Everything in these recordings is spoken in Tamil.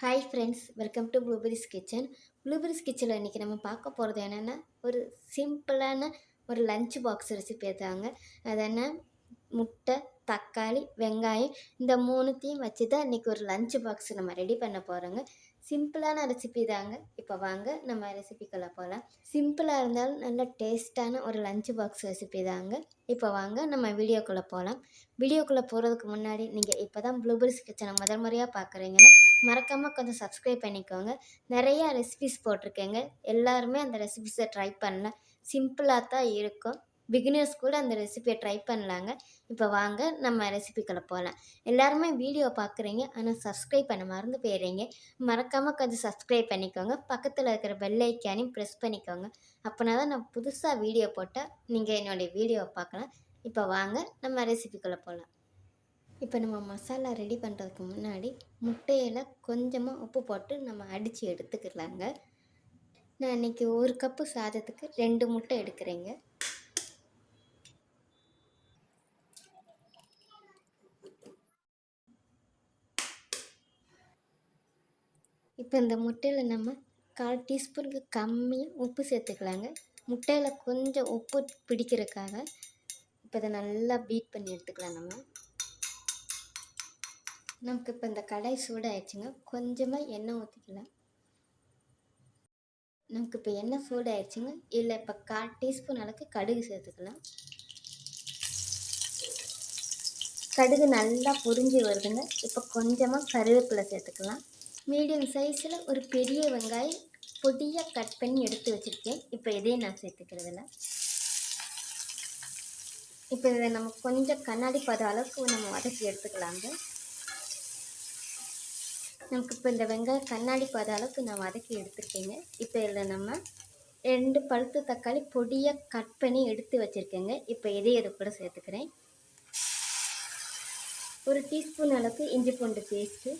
Hi friends welcome to blueberries kitchen blueberries கிச்சனில் இன்றைக்கி நம்ம பார்க்க போகிறது என்னென்னா ஒரு சிம்பிளான ஒரு லஞ்ச் பாக்ஸ் ரெசிபி தாங்க. அது என்ன? முட்டை தக்காளி வெங்காயம் இந்த மூணுத்தையும் வச்சு தான் இன்றைக்கி ஒரு லஞ்ச் பாக்ஸ் நம்ம ரெடி பண்ண போகிறோங்க சிம்பிளான ரெசிபி தாங்க. இப்போ வாங்க நம்ம ரெசிபிக்குள்ளே போகலாம் சிம்பிளாக இருந்தாலும் நல்ல டேஸ்ட்டான ஒரு லஞ்ச் பாக்ஸ் ரெசிபி தாங்க. இப்போ வாங்க நம்ம வீடியோக்குள்ளே போகலாம் வீடியோக்குள்ளே போகிறதுக்கு முன்னாடி நீங்கள் இப்போ தான் ப்ளூபெரிஸ் கிச்சனை முதல் முறையாக பார்க்குறீங்கன்னா மறக்காமல் கொஞ்சம் சப்ஸ்கிரைப் பண்ணிக்கோங்க. நிறையா ரெசிபிஸ் போட்டிருக்கேங்க. எல்லாருமே அந்த ரெசிபிஸை ட்ரை பண்ணலாம் சிம்பிளாக தான் இருக்கும். பிகினர்ஸ் கூட அந்த ரெசிபியை ட்ரை பண்ணலாங்க. இப்போ வாங்க நம்ம ரெசிபிக்குள்ளே போகலாம் எல்லாருமே வீடியோ பார்க்குறீங்க ஆனால் சப்ஸ்கிரைப் பண்ண மறந்து போயிடுறீங்க. மறக்காமல் கொஞ்சம் சப்ஸ்கிரைப் பண்ணிக்கோங்க. பக்கத்தில் இருக்கிற பெல் ஐக்கானையும் ப்ரெஸ் பண்ணிக்கோங்க. அப்போனா தான் நான் புதுசாக வீடியோ போட்டால் நீங்கள் என்னுடைய வீடியோவை பார்க்கலாம். இப்போ வாங்க நம்ம ரெசிபிக்குள்ளே போகலாம் இப்போ நம்ம மசாலா ரெடி பண்ணுறதுக்கு முன்னாடி முட்டையில் கொஞ்சமாக உப்பு போட்டு நம்ம அடித்து எடுத்துக்கலாங்க. நான் இன்றைக்கி ஒரு கப்பு சாதத்துக்கு ரெண்டு முட்டை எடுக்கிறேங்க. இப்போ இந்த முட்டையில் நம்ம கால் டீஸ்பூனுக்கு கம்மியாக உப்பு சேர்த்துக்கலாங்க. முட்டையில் கொஞ்சம் உப்பு பிடிக்கிறதுக்காக இப்போ இதை நல்லா பீட் பண்ணி எடுத்துக்கலாம் நம்ம. நமக்கு இப்போ இந்த கடாய் சூடாயிடுச்சுங்க. கொஞ்சமாக எண்ணெய் ஊற்றிக்கலாம் நமக்கு இப்போ எண்ணெய் சூடாயிடுச்சுங்க. இல்லை இப்போ கால் டீஸ்பூன் அளவுக்கு கடுகு சேர்த்துக்கலாம். கடுகு நல்லா பொரிஞ்சு வருதுங்க. இப்போ கொஞ்சமாக கருவேப்பிலை சேர்த்துக்கலாம். மீடியம் சைஸில் ஒரு பெரிய வெங்காயம் பொடியாக கட் பண்ணி எடுத்து வச்சுருக்கேன். இப்போ இதையும் நான் சேர்த்துக்கிறதுல இப்போ இதை நம்ம கொஞ்சம் கண்ணாடி பத அளவுக்கு நம்ம வதக்கி எடுத்துக்கலாங்க. நமக்கு இப்போ இந்த வெங்காயம் கண்ணாடி பாத அளவுக்கு நான் வதக்கி எடுத்துருக்கேங்க. இப்போ இதில் நம்ம ரெண்டு பழுத்து தக்காளி பொடியாக கட் பண்ணி எடுத்து வச்சுருக்கேங்க. இப்போ இதை இது கூட சேர்த்துக்கிறேன். ஒரு டீஸ்பூன் அளவுக்கு இஞ்சி பூண்டு பேஸ்ட்டு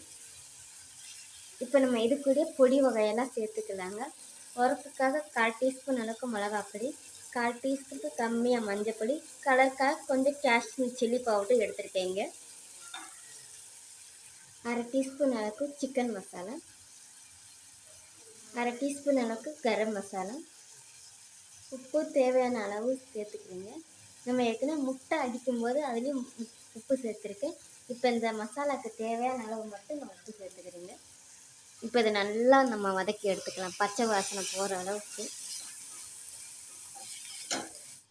இப்போ நம்ம இது கூட பொடி வகையெல்லாம் சேர்த்துக்கலாங்க. உரப்புக்காக கால் டீஸ்பூன் அளவுக்கு மிளகாப்பொடி கால் டீஸ்பூனுக்கு கம்மியாக மஞ்சள் பொடி கலருக்காக கொஞ்சம் காஷ்மீர் சில்லி பவுடர் எடுத்துருக்கேங்க. அரை டீஸ்பூன் அளவுக்கு சிக்கன் மசாலா அரை டீஸ்பூன் அளவுக்கு கரம் மசாலா உப்பு தேவையான அளவு சேர்த்துக்கிறீங்க நம்ம ஏற்கனவே முட்டை அடிக்கும்போது அதுலேயும் உப்பு சேர்த்துருக்கேன் இப்போ இந்த மசாலாவுக்கு தேவையான அளவு மட்டும் நம்ம உப்பு சேர்த்துக்கிறீங்க இப்போ இதை நல்லா நம்ம வதக்கி எடுத்துக்கலாம் பச்சை வாசனை போகிற அளவுக்கு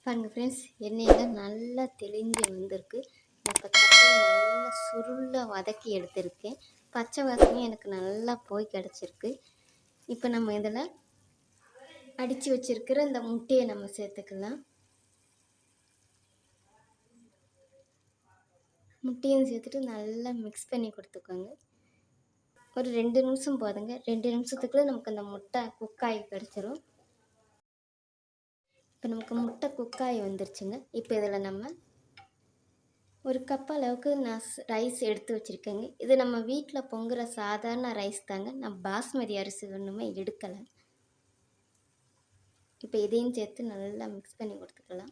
பாருங்கள் ஃப்ரெண்ட்ஸ் எண்ணெயில் நல்லா தெளிஞ்சு வந்திருக்கு இப்போ தக்காளி நல்லா சுருளாக வதக்கி எடுத்திருக்கேன். பச்சை வாசனையும் எனக்கு நல்லா போய் கிடச்சிருக்கு. இப்போ நம்ம இதில் அடித்து வச்சுருக்கிற இந்த முட்டையை நம்ம சேர்த்துக்கலாம். முட்டையும் சேர்த்துட்டு நல்லா மிக்ஸ் பண்ணி கொடுத்துக்கோங்க. ஒரு ரெண்டு நிமிஷம் போதுங்க. ரெண்டு நிமிஷத்துக்குள்ளே நமக்கு அந்த முட்டை குக்காய் கிடச்சிரும். இப்போ நமக்கு முட்டை குக்காய் வந்துருச்சுங்க. இப்போ இதில் நம்ம ஒரு கப் அளவுக்கு நான் ரைஸ் எடுத்து வச்சுருக்கேங்க. இது நம்ம வீட்டில் பொங்குற சாதாரண ரைஸ் தாங்க. நான் பாஸ்மதி அரிசி ஒன்றுமே எடுக்கலை. இப்போ இதையும் சேர்த்து நல்லா மிக்ஸ் பண்ணி கொடுத்துக்கலாம்.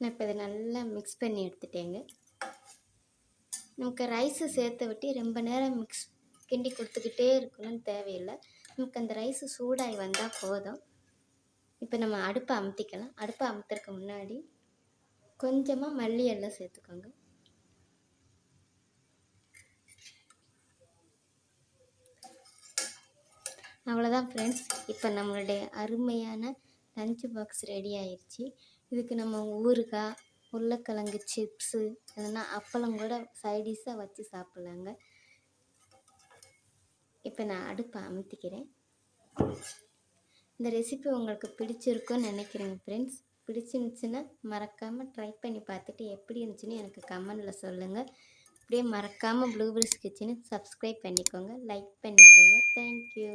நான் இப்போ இதை நல்லா மிக்ஸ் பண்ணி எடுத்துட்டேங்க. நமக்கு ரைஸு சேர்த்து விட்டு ரொம்ப நேரம் மிக்ஸ் கிண்டி கொடுத்துக்கிட்டே இருக்கணும்னு தேவையில்லை. நமக்கு அந்த ரைஸு சூடாகி வந்தால் போதும். இப்போ நம்ம அடுப்பை அமுத்திக்கலாம். அடுப்பை அமுத்துறதுக்கு முன்னாடி கொஞ்சமாக மல்லி எல்லாம் சேர்த்துக்கோங்க. அவ்வளோதான் ஃப்ரெண்ட்ஸ் இப்போ நம்மளுடைய அருமையான லஞ்ச் பாக்ஸ் ரெடி ஆயிடுச்சு இதுக்கு நம்ம ஊறுகாய் உருளைக்கிழங்கு சிப்ஸு இல்லைன்னா அப்பளம் கூட சைடிஷாக வச்சு சாப்பிட்லாங்க. இப்போ நான் அடுப்பை அமுத்திக்கிறேன். இந்த ரெசிபி உங்களுக்கு பிடிச்சிருக்குன்னு நினைக்கிறேங்க ஃப்ரெண்ட்ஸ் பிடிச்சிருந்துச்சுன்னா மறக்காமல் ட்ரை பண்ணி பார்த்துட்டு எப்படி இருந்துச்சுன்னு எனக்கு கமெண்டில் சொல்லுங்கள் அப்படியே மறக்காமல் ப்ளூபெரிஸ் கிச்சனை சப்ஸ்கிரைப் பண்ணிக்கோங்க. லைக் பண்ணிக்கோங்க. தேங்க்யூ